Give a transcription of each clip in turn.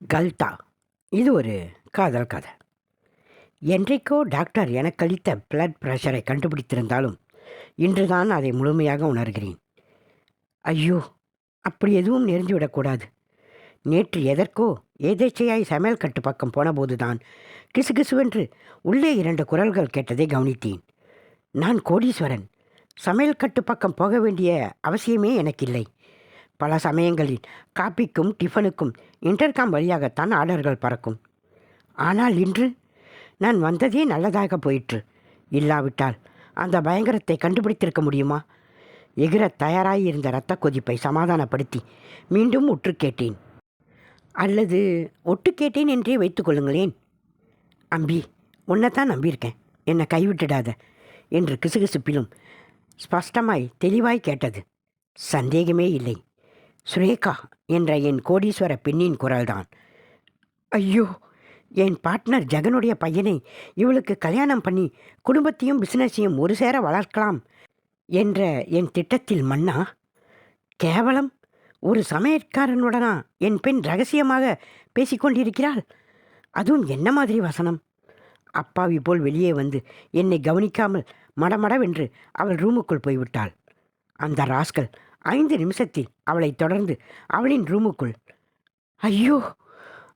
கல்தா. இது ஒரு காதல் கதை. என்றைக்கோ டாக்டர் எனக்கு அளித்த பிளட் ப்ரெஷரை கண்டுபிடித்திருந்தாலும் இன்றுதான் அதை முழுமையாக உணர்கிறேன். ஐயோ அப்படி எதுவும் நெறிஞ்சுவிடக்கூடாது நேற்று எதற்கோ ஏதேச்சையாய் சமையல் கட்டு பக்கம் போனபோதுதான் கிசுகிசுவென்று உள்ளே இரண்டு குரல்கள் கேட்டதை கவனித்தேன். நான் கோடீஸ்வரன். சமையல் கட்டு பக்கம் போக வேண்டிய அவசியமே எனக்கில்லை. பல சமயங்களில் காப்பிக்கும் டிஃபனுக்கும் இன்டர்காம் வழியாகத்தான் ஆர்டர்கள் பறக்கும். ஆனால் இன்று நான் வந்ததே நல்லதாக போயிற்று. இல்லாவிட்டால் அந்த பயங்கரத்தை கண்டுபிடித்திருக்க முடியுமா? எகிர தயாராகியிருந்த இரத்த கொதிப்பை சமாதானப்படுத்தி மீண்டும் உற்று கேட்டேன். அல்லது ஒட்டு கேட்டேன் என்றே வைத்துக்கொள்ளுங்களேன் அம்பி உன்னைத்தான் நம்பியிருக்கேன். என்னை கைவிட்டுடாத என்று கிசுகிசுப்பிலும் ஸ்பஷ்டமாய் தெளிவாய் கேட்டது. சந்தேகமே இல்லை. சுரேகா என்ற என் கோடீஸ்வர பெண்ணின் குரல்தான். ஐயோ என் பார்ட்னர் ஜெகனுடைய பையனை இவளுக்கு கல்யாணம் பண்ணி குடும்பத்தையும் பிசினஸையும் ஒரு சேர வளர்க்கலாம் என்ற என் திட்டத்தில் மன்னா கேவலம் ஒரு சமையற்காரனுடனா என் பெண் ரகசியமாக பேசிக்கொண்டிருக்கிறாள்? அதுவும் என்ன மாதிரி வசனம்? அப்பாவி போல் வெளியே வந்து என்னை கவனிக்காமல் மடமடவென்று அவள் ரூமுக்குள் போய்விட்டாள். அந்த ராஸ்கல் ஐந்து நிமிஷத்தில் அவளை தொடர்ந்து அவளின் ரூமுக்குள். ஐயோ!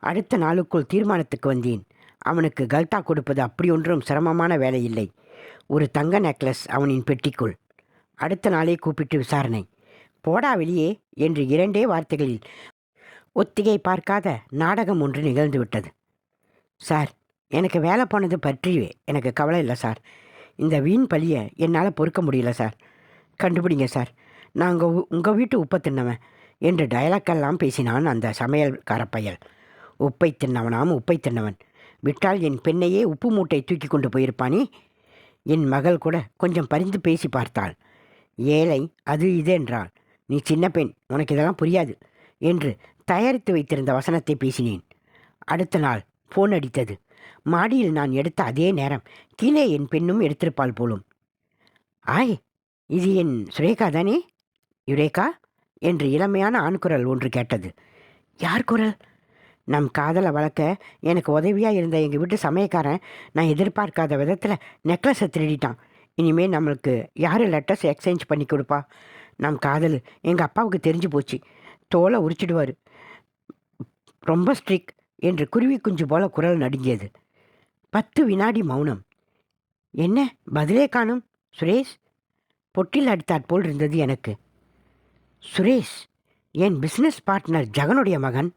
அடுத்த நாளுக்குள் தீர்மானத்துக்கு வந்தேன். அவனுக்கு கல்தா கொடுப்பது அப்படி ஒன்றும் சிரமமான வேலை இல்லை ஒரு தங்க நெக்லஸ் அவனின் பெட்டிக்குள். அடுத்த நாளே கூப்பிட்டு விசாரணை. போடா வெளியே என்று இரண்டே வார்த்தைகளில் ஒத்திகை பார்க்காத நாடகம் ஒன்று நிகழ்ந்து விட்டது. சார் எனக்கு வேலை போனது பற்றி எனக்கு கவலை இல்லை சார். இந்த வீண் பழியை என்னால் பொறுக்க முடியல சார். கண்டுபிடிங்க சார். நாங்கள் உங்கள் வீட்டு உப்பை தின்னவன். என்று டயலாக்கெல்லாம் பேசினான் அந்த சமையல்கார பயல் உப்பை தின்னவனாம் உப்பை தின்னவன். விட்டால் என் பெண்ணையே உப்பு மூட்டை தூக்கி கொண்டு போயிருப்பானே? என் மகள் கூட கொஞ்சம் பரிந்து பேசி பார்த்தாள். ஏழை அது இது என்றாள். நீ சின்ன பெண் உனக்கு இதெல்லாம் புரியாது என்று தயாரித்து வைத்திருந்த வசனத்தை பேசினேன். அடுத்த நாள் ஃபோன் அடித்தது. மாடியில் நான் எடுத்த அதே நேரம் கீழே என் பெண்ணும் எடுத்திருப்பாள் போலும். ஆய் இது என் சுரேகா தானே? யுரேகா என்று இளமையான ஆண் குரல் ஒன்று கேட்டது. யார் குரல்? நம் காதலை வளர்க்க எனக்கு உதவியாக இருந்த எங்கள் வீட்டு சமயக்காரன் நான் எதிர்பார்க்காத விதத்தில் நெக்லஸை திருடிட்டான். இனிமேல் நம்மளுக்கு யார் லெட்டர்ஸ் எக்ஸ்சேஞ்ச் பண்ணி கொடுப்பா? நம் காதல் எங்கள் அப்பாவுக்கு தெரிஞ்சு போச்சு. தோலை உரிச்சிடுவார். ரொம்ப ஸ்ட்ரிக் என்று குருவி குஞ்சு போல குரல் நடுங்கியது. பத்து வினாடி மௌனம். என்ன? பதிலே காணும்? சுரேஷ்? பொட்டில் அடித்தாற் போல் இருந்தது எனக்கு. சுரேஷ் என் பிஸ்னஸ் பார்ட்னர் ஜெகனுடைய மகன்.